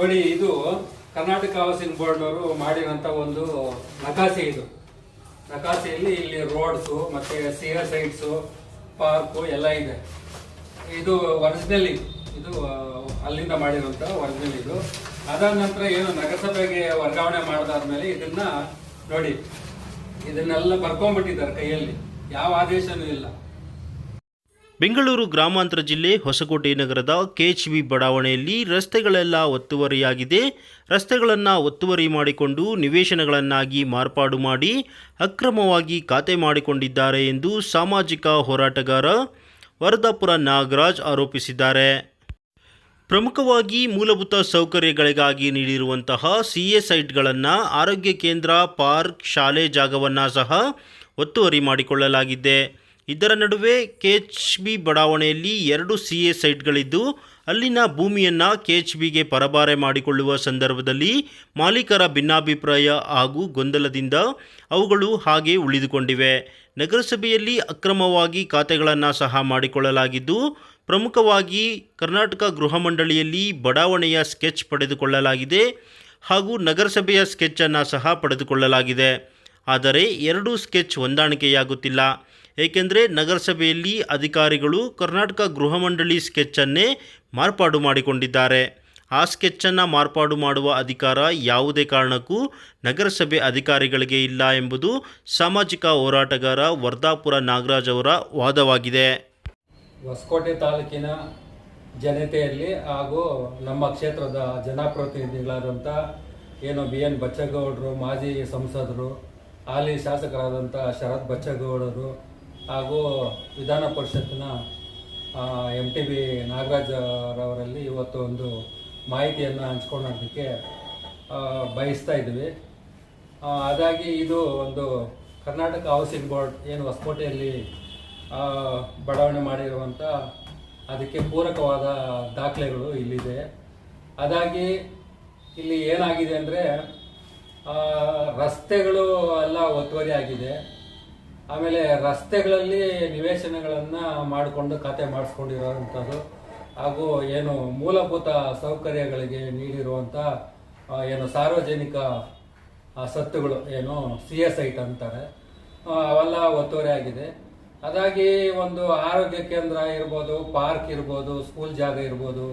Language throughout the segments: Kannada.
ನೋಡಿ, ಇದು ಕರ್ನಾಟಕ ಹೌಸಿಂಗ್ ಬೋರ್ಡ್ನವರು ಮಾಡಿರೋಂಥ ಒಂದು ನಕಾಸೆ ಇದು. ನಕಾಸೆಯಲ್ಲಿ ಇಲ್ಲಿ ರೋಡ್ಸು ಮತ್ತೆ ಸಿಯರ್ ಸೈಟ್ಸು, ಪಾರ್ಕು ಎಲ್ಲ ಇದೆ. ಇದು ಒರಿಜಿನಲ್ ಇದು. ಇದು ಅಲ್ಲಿಂದ ಮಾಡಿರುವಂಥ ಒರಿಜಿನಲ್ ಇದು. ಅದಾದ ನಂತರ ಏನು ನಗರಸಭೆಗೆ ವರ್ಗಾವಣೆ ಮಾಡಿದಾದ್ಮೇಲೆ ಇದನ್ನ ನೋಡಿ, ಇದನ್ನೆಲ್ಲ ಬರ್ಕೊಂಡ್ಬಿಟ್ಟಿದ್ದಾರೆ ಕೈಯಲ್ಲಿ. ಯಾವ ಆದೇಶನೂ ಇಲ್ಲ. ಬೆಂಗಳೂರು ಗ್ರಾಮಾಂತರ ಜಿಲ್ಲೆ ಹೊಸಕೋಟೆ ನಗರದ ಕೆಎಚ್ಬಿ ಬಡಾವಣೆಯಲ್ಲಿ ರಸ್ತೆಗಳೆಲ್ಲ ಒತ್ತುವರಿಯಾಗಿದೆ. ರಸ್ತೆಗಳನ್ನು ಒತ್ತುವರಿ ಮಾಡಿಕೊಂಡು ನಿವೇಶನಗಳನ್ನಾಗಿ ಮಾರ್ಪಾಡು ಮಾಡಿ ಅಕ್ರಮವಾಗಿ ಖಾತೆ ಮಾಡಿಕೊಂಡಿದ್ದಾರೆ ಎಂದು ಸಾಮಾಜಿಕ ಹೋರಾಟಗಾರ ವರದಾಪುರ ನಾಗರಾಜ್ ಆರೋಪಿಸಿದ್ದಾರೆ. ಪ್ರಮುಖವಾಗಿ ಮೂಲಭೂತ ಸೌಕರ್ಯಗಳಿಗಾಗಿ ನೀಡಿರುವಂತಹ ಸಿ ಎ ಸೈಟ್ಗಳನ್ನು ಆರೋಗ್ಯ ಕೇಂದ್ರ, ಪಾರ್ಕ್, ಶಾಲೆ ಜಾಗವನ್ನು ಸಹ ಒತ್ತುವರಿ ಮಾಡಿಕೊಳ್ಳಲಾಗಿದೆ. ಇದರ ನಡುವೆ ಕೆಎಚ್ ಬಿ ಬಡಾವಣೆಯಲ್ಲಿ ಎರಡು ಸಿ ಎ ಸೈಟ್ಗಳಿದ್ದು, ಅಲ್ಲಿನ ಭೂಮಿಯನ್ನು ಕೆ ಎಚ್ ಬಿಗೆ ಪರಬಾರೆ ಮಾಡಿಕೊಳ್ಳುವ ಸಂದರ್ಭದಲ್ಲಿ ಮಾಲೀಕರ ಭಿನ್ನಾಭಿಪ್ರಾಯ ಹಾಗೂ ಗೊಂದಲದಿಂದ ಅವುಗಳು ಹಾಗೆ ಉಳಿದುಕೊಂಡಿವೆ. ನಗರಸಭೆಯಲ್ಲಿ ಅಕ್ರಮವಾಗಿ ಖಾತೆಗಳನ್ನು ಸಹ ಮಾಡಿಕೊಳ್ಳಲಾಗಿದ್ದು, ಪ್ರಮುಖವಾಗಿ ಕರ್ನಾಟಕ ಗೃಹ ಮಂಡಳಿಯಲ್ಲಿ ಬಡಾವಣೆಯ ಸ್ಕೆಚ್ ಪಡೆದುಕೊಳ್ಳಲಾಗಿದೆ ಹಾಗೂ ನಗರಸಭೆಯ ಸ್ಕೆಚ್ಚನ್ನು ಸಹ ಪಡೆದುಕೊಳ್ಳಲಾಗಿದೆ. ಆದರೆ ಎರಡೂ ಸ್ಕೆಚ್ ಹೊಂದಾಣಿಕೆಯಾಗುತ್ತಿಲ್ಲ. ಏಕೆಂದರೆ ನಗರಸಭೆಯಲ್ಲಿ ಅಧಿಕಾರಿಗಳು ಕರ್ನಾಟಕ ಗೃಹ ಮಂಡಳಿ ಸ್ಕೆಚ್ಚನ್ನೇ ಮಾರ್ಪಾಡು ಮಾಡಿಕೊಂಡಿದ್ದಾರೆ. ಆ ಸ್ಕೆಚ್ಚನ್ನು ಮಾರ್ಪಾಡು ಮಾಡುವ ಅಧಿಕಾರ ಯಾವುದೇ ಕಾರಣಕ್ಕೂ ನಗರಸಭೆ ಅಧಿಕಾರಿಗಳಿಗೆ ಇಲ್ಲ ಎಂಬುದು ಸಾಮಾಜಿಕ ಹೋರಾಟಗಾರ ವರ್ಧಾಪುರ ನಾಗರಾಜ್ ಅವರ ವಾದವಾಗಿದೆ. ಹೊಸಕೋಟೆ ತಾಲೂಕಿನ ಜನತೆಯಲ್ಲಿ ಹಾಗೂ ನಮ್ಮ ಕ್ಷೇತ್ರದ ಜನಪ್ರತಿನಿಧಿಗಳಾದಂಥ ಏನು ಬಿ ಎನ್ ಬಚ್ಚೇಗೌಡರು, ಮಾಜಿ ಸಂಸದರು, ಹಾಲಿ ಶಾಸಕರಾದಂಥ ಶರತ್ ಬಚ್ಚಗೌಡರು ಹಾಗೂ ವಿಧಾನ ಪರಿಷತ್ತಿನ ಎಂ ಟಿ ಬಿ ನಾಗರಾಜರವರಲ್ಲಿ ಇವತ್ತು ಒಂದು ಮಾಹಿತಿಯನ್ನು ಹಂಚ್ಕೊಳ್ಳೋದಕ್ಕೆ ಆ, ಬಯಸ್ತಾ ಇದ್ವಿ. ಅದಾಗಿ ಇದು ಒಂದು ಕರ್ನಾಟಕ ಹೌಸಿಂಗ್ ಬೋರ್ಡ್ ಏನು ಹೊಸಕೋಟೆಯಲ್ಲಿ ಬಡಾವಣೆ ಮಾಡಿರುವಂಥ ಅದಕ್ಕೆ ಪೂರಕವಾದ ದಾಖಲೆಗಳು ಇಲ್ಲಿದೆ. ಅದಾಗಿ ಇಲ್ಲಿ ಏನಾಗಿದೆ ಅಂದರೆ ರಸ್ತೆಗಳು ಎಲ್ಲ ಒತ್ತುವರಿ ಆಗಿದೆ. ಆಮೇಲೆ ರಸ್ತೆಗಳಲ್ಲಿ ನಿವೇಶನಗಳನ್ನು ಮಾಡಿಕೊಂಡು ಖಾತೆ ಮಾಡಿಸ್ಕೊಂಡಿರೋವಂಥದ್ದು ಹಾಗೂ ಏನು ಮೂಲಭೂತ ಸೌಕರ್ಯಗಳಿಗೆ ನೀಡಿರುವಂಥ ಏನು ಸಾರ್ವಜನಿಕ ಸತ್ತುಗಳು, ಏನು ಸಿ ಎಸ್ ಐಟ್ ಅಂತಾರೆ ಅವೆಲ್ಲ ಒತ್ತುವರಿ ಆಗಿದೆ. ಅದಾಗಿ ಒಂದು ಆರೋಗ್ಯ ಕೇಂದ್ರ ಇರ್ಬೋದು, ಪಾರ್ಕ್ ಇರ್ಬೋದು, ಸ್ಕೂಲ್ ಜಾಗ ಇರ್ಬೋದು,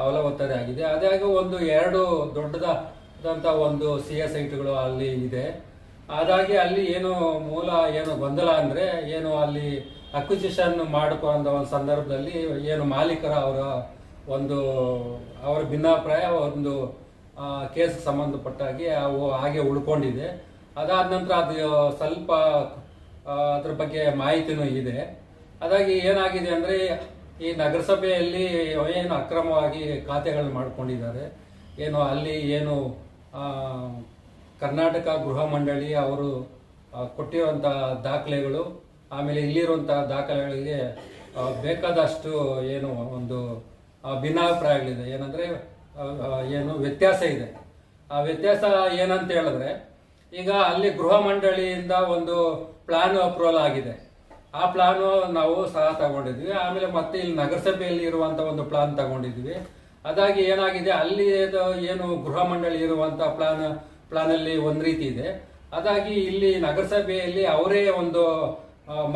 ಅವೆಲ್ಲ ಒತ್ತುವರಿ ಆಗಿದೆ. ಅದಾಗಿ ಒಂದು ಎರಡು ದೊಡ್ಡದಾದಂಥ ಒಂದು ಸಿ ಎಸ್ ಐಟ್ಗಳು ಅಲ್ಲಿ ಇದೆ. ಅದಾಗಿ ಅಲ್ಲಿ ಏನು ಮೂಲ, ಏನು ಗೊಂದಲ ಅಂದರೆ ಏನು ಅಲ್ಲಿ ಅಕ್ವಿಸಿಷನ್ ಮಾಡಿಕೊಂಡ ಒಂದು ಸಂದರ್ಭದಲ್ಲಿ ಏನು ಮಾಲೀಕರ ಅವರ ಒಂದು, ಅವರ ಭಿನ್ನಾಭಿಪ್ರಾಯ, ಒಂದು ಕೇಸ್ ಸಂಬಂಧಪಟ್ಟಾಗಿ ಅವು ಹಾಗೆ ಉಳ್ಕೊಂಡಿದೆ. ಅದಾದ ನಂತರ ಅದು ಸ್ವಲ್ಪ ಅದ್ರ ಬಗ್ಗೆ ಮಾಹಿತಿನೂ ಇದೆ. ಅದಾಗಿ ಏನಾಗಿದೆ ಅಂದರೆ ಈ ನಗರಸಭೆಯಲ್ಲಿ ಏನು ಅಕ್ರಮವಾಗಿ ಖಾತೆಗಳನ್ನ ಮಾಡ್ಕೊಂಡಿದ್ದಾರೆ. ಏನು ಅಲ್ಲಿ ಏನು ಕರ್ನಾಟಕ ಗೃಹ ಮಂಡಳಿ ಅವರು ಕೊಟ್ಟಿರುವಂಥ ದಾಖಲೆಗಳು, ಆಮೇಲೆ ಇಲ್ಲಿರುವಂಥ ದಾಖಲೆಗಳಿಗೆ ಬೇಕಾದಷ್ಟು ಏನು ಒಂದು ಭಿನ್ನಾಭಿಪ್ರಾಯಗಳಿದೆ. ಏನಂದರೆ ಏನು ವ್ಯತ್ಯಾಸ ಇದೆ. ಆ ವ್ಯತ್ಯಾಸ ಏನಂತ ಹೇಳಿದ್ರೆ, ಈಗ ಅಲ್ಲಿ ಗೃಹ ಮಂಡಳಿಯಿಂದ ಒಂದು ಪ್ಲಾನ್ ಅಪ್ರೂವಲ್ ಆಗಿದೆ. ಆ ಪ್ಲಾನು ನಾವು ಸಹ ತಗೊಂಡಿದ್ವಿ. ಆಮೇಲೆ ಮತ್ತೆ ಇಲ್ಲಿ ನಗರಸಭೆಯಲ್ಲಿ ಇರುವಂತ ಒಂದು ಪ್ಲಾನ್ ತಗೊಂಡಿದ್ವಿ. ಅದಾಗಿ ಏನಾಗಿದೆ, ಅಲ್ಲಿ ಏನು ಗೃಹ ಮಂಡಳಿ ಇರುವಂಥ ಪ್ಲಾನ್ ಪ್ಲಾನ್ ಅಲ್ಲಿ ಒಂದ್ ರೀತಿ ಇದೆ. ಅದಾಗಿ ಇಲ್ಲಿ ನಗರಸಭೆಯಲ್ಲಿ ಅವರೇ ಒಂದು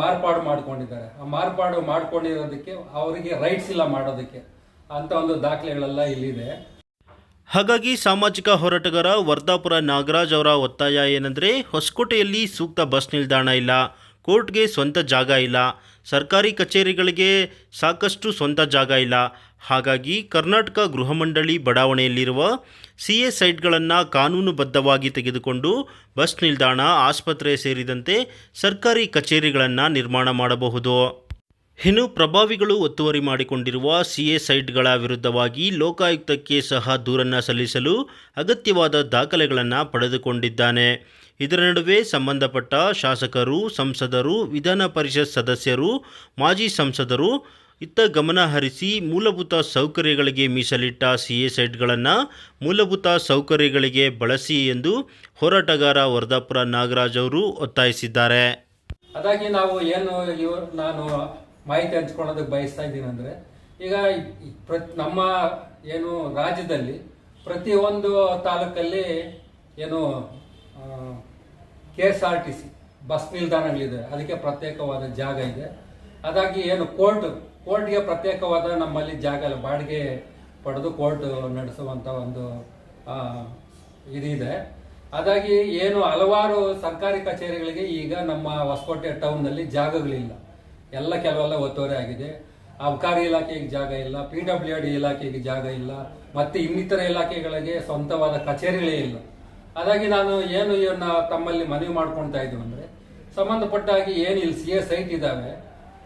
ಮಾರ್ಪಾಡು ಮಾಡ್ಕೊಂಡಿದ್ದಾರೆ. ಆ ಮಾರ್ಪಾಡು ಮಾಡ್ಕೊಂಡಿರೋದಕ್ಕೆ ಅವರಿಗೆ ರೈಟ್ಸ್ ಇಲ್ಲ ಮಾಡೋದಕ್ಕೆ ಅಂತ ಒಂದು ದಾಖಲೆಗಳೆಲ್ಲ ಇಲ್ಲಿದೆ. ಹಾಗಾಗಿ ಸಾಮಾಜಿಕ ಹೋರಾಟಗಾರ ವರ್ಧಾಪುರ ನಾಗರಾಜ್ ಅವರ ಒತ್ತಾಯ ಏನಂದರೆ, ಹೊಸಕೋಟೆಯಲ್ಲಿ ಸೂಕ್ತ ಬಸ್ ನಿಲ್ದಾಣ ಇಲ್ಲ, ಕೋರ್ಟ್ಗೆ ಸ್ವಂತ ಜಾಗ ಇಲ್ಲ, ಸರ್ಕಾರಿ ಕಚೇರಿಗಳಿಗೆ ಸಾಕಷ್ಟು ಸ್ವಂತ ಜಾಗ ಇಲ್ಲ ಹಾಗಾಗಿ ಕರ್ನಾಟಕ ಗೃಹ ಮಂಡಳಿ ಬಡಾವಣೆಯಲ್ಲಿರುವ ಸಿ ಎ ಸೈಟ್ಗಳನ್ನು ಕಾನೂನುಬದ್ಧವಾಗಿ ತೆಗೆದುಕೊಂಡು ಬಸ್ ನಿಲ್ದಾಣ, ಆಸ್ಪತ್ರೆ ಸೇರಿದಂತೆ ಸರ್ಕಾರಿ ಕಚೇರಿಗಳನ್ನು ನಿರ್ಮಾಣ ಮಾಡಬಹುದು. ಇನ್ನು ಪ್ರಭಾವಿಗಳು ಒತ್ತುವರಿ ಮಾಡಿಕೊಂಡಿರುವ ಸಿಎ ಸೈಟ್ಗಳ ವಿರುದ್ಧವಾಗಿ ಲೋಕಾಯುಕ್ತಕ್ಕೆ ಸಹ ದೂರನ್ನು ಸಲ್ಲಿಸಲು ಅಗತ್ಯವಾದ ದಾಖಲೆಗಳನ್ನು ಪಡೆದುಕೊಂಡಿದ್ದಾನೆ. ಇದರ ನಡುವೆ ಸಂಬಂಧಪಟ್ಟ ಶಾಸಕರು, ಸಂಸದರು, ವಿಧಾನ ಪರಿಷತ್ ಸದಸ್ಯರು, ಮಾಜಿ ಸಂಸದರು ಇತ್ತ ಗಮನ ಹರಿಸಿ ಮೂಲಭೂತ ಸೌಕರ್ಯಗಳಿಗೆ ಮೀಸಲಿಟ್ಟ ಸಿಎ ಸೈಟ್ಗಳನ್ನು ಮೂಲಭೂತ ಸೌಕರ್ಯಗಳಿಗೆ ಬಳಸಿ ಎಂದು ಹೋರಾಟಗಾರ ವರ್ಧಾಪುರ ನಾಗರಾಜ್ ಅವರು ಒತ್ತಾಯಿಸಿದ್ದಾರೆ. ಅದಾಗಿ ನಾವು ಏನು ನಾನು ಮಾಹಿತಿ ಹಂಚ್ಕೊಳ್ಳೋದಕ್ಕೆ ಬಯಸ್ತಾ ಇದ್ದೀನಿ ಅಂದರೆ, ಈಗ ಪ್ರತ್ ನಮ್ಮ ಏನು ರಾಜ್ಯದಲ್ಲಿ ಪ್ರತಿಯೊಂದು ತಾಲೂಕಲ್ಲಿ ಏನು K S R T C bus ನಿಲ್ದಾಣಗಳಿದೆ. ಅದಕ್ಕೆ ಪ್ರತ್ಯೇಕವಾದ ಜಾಗ ಇದೆ. ಅದಾಗಿ ಏನು ಕೋರ್ಟ್ ಕೋರ್ಟ್ಗೆ ಪ್ರತ್ಯೇಕವಾದ ನಮ್ಮಲ್ಲಿ ಜಾಗ, ಬಾಡಿಗೆ ಪಡೆದು ಕೋರ್ಟ್ ನಡೆಸುವಂಥ ಒಂದು ಇದಿದೆ. ಅದಾಗಿ ಏನು ಹಲವಾರು ಸರ್ಕಾರಿ ಕಚೇರಿಗಳಿಗೆ ಈಗ ನಮ್ಮ ಹೊಸಕೋಟೆ ಟೌನ್ನಲ್ಲಿ ಜಾಗಗಳಿಲ್ಲ. ಎಲ್ಲ ಕೆಲವೆಲ್ಲ ಒತ್ತುವರಿ ಆಗಿದೆ. ಅಬಕಾರಿ ಇಲಾಖೆಗೆ ಜಾಗ ಇಲ್ಲ, ಪಿ ಡಬ್ಲ್ಯೂ ಡಿ ಇಲಾಖೆಗೆ ಜಾಗ ಇಲ್ಲ, ಮತ್ತು ಇನ್ನಿತರ ಇಲಾಖೆಗಳಿಗೆ ಸ್ವಂತವಾದ ಕಚೇರಿಗಳೇ ಇಲ್ಲ. ಹಾಗಾಗಿ ನಾನು ಏನು ಇವನ್ನ ತಮ್ಮಲ್ಲಿ ಮನವಿ ಮಾಡ್ಕೊಳ್ತಾ ಇದ್ದೀವಿ ಅಂದರೆ ಸಂಬಂಧಪಟ್ಟ ಹಾಗೆ ಏನು ಇಲ್ಲಿ ಸಿ ಎ ಸೈಟ್ ಇದಾವೆ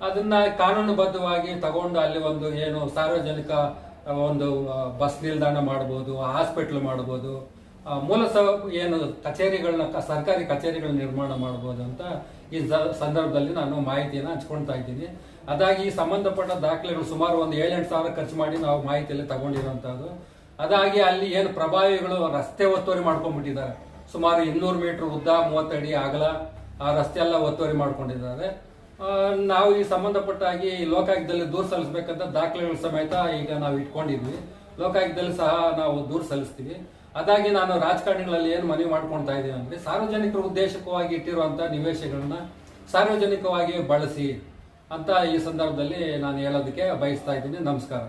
ಅದನ್ನ ಕಾನೂನುಬದ್ಧವಾಗಿ ತಗೊಂಡು ಅಲ್ಲಿ ಒಂದು ಏನು ಸಾರ್ವಜನಿಕ ಒಂದು ಬಸ್ ನಿಲ್ದಾಣ ಮಾಡ್ಬೋದು, ಹಾಸ್ಪಿಟ್ಲ್ ಮಾಡ್ಬೋದು ಮೂಲ ಏನು ಕಚೇರಿಗಳನ್ನ ಸರ್ಕಾರಿ ಕಚೇರಿಗಳ ನಿರ್ಮಾಣ ಮಾಡ್ಬೋದು ಅಂತ ಈ ಸಂದರ್ಭದಲ್ಲಿ ನಾನು ಮಾಹಿತಿಯನ್ನು ಹಂಚ್ಕೊಳ್ತಾ ಇದ್ದೀನಿ. ಅದಾಗಿ ಈ ಸಂಬಂಧಪಟ್ಟ ದಾಖಲೆಗಳು ಸುಮಾರು ಒಂದು ಏಳೆಂಟು ಸಾವಿರ ಖರ್ಚು ಮಾಡಿ ನಾವು ಮಾಹಿತಿಯಲ್ಲಿ ತಗೊಂಡಿರುವಂಥದ್ದು ಅದಾಗಿ ಅಲ್ಲಿ ಏನು ಪ್ರಭಾವಿಗಳು ರಸ್ತೆ ಒತ್ತುವರಿ ಮಾಡ್ಕೊಂಡ್ಬಿಟ್ಟಿದ್ದಾರೆ. ಸುಮಾರು ಇನ್ನೂರು ಮೀಟರ್ ಉದ್ದ ಮೂವತ್ತಡಿ ಅಗಲ, ಆ ರಸ್ತೆ ಎಲ್ಲ ಒತ್ತುವರಿ ಮಾಡ್ಕೊಂಡಿದ್ದಾರೆ. ನಾವು ಈ ಸಂಬಂಧಪಟ್ಟ ಹಾಗೆ ಈ ಲೋಕಾಯುಕ್ತದಲ್ಲಿ ದೂರು ಸಲ್ಲಿಸಬೇಕಂತ ದಾಖಲೆಗಳ ಸಮೇತ ಈಗ ನಾವು ಇಟ್ಕೊಂಡಿದ್ವಿ. ಲೋಕಾಯುಕ್ತದಲ್ಲಿ ಸಹ ನಾವು ದೂರು ಸಲ್ಲಿಸ್ತೀವಿ. ಅದಾಗಿ ನಾನು ರಾಜಕಾರಣಿಗಳಲ್ಲಿ ಏನು ಮನವಿ ಮಾಡ್ಕೊಳ್ತಾ ಇದ್ದೀನಿ ಅಂದರೆ ಸಾರ್ವಜನಿಕರ ಉದ್ದೇಶಕವಾಗಿ ಇಟ್ಟಿರುವಂಥ ನಿವೇಶಗಳನ್ನ ಸಾರ್ವಜನಿಕವಾಗಿ ಬಳಸಿ ಅಂತ ಈ ಸಂದರ್ಭದಲ್ಲಿ ನಾನು ಹೇಳೋದಕ್ಕೆ ಬಯಸ್ತಾ ಇದ್ದೀನಿ. ನಮಸ್ಕಾರ.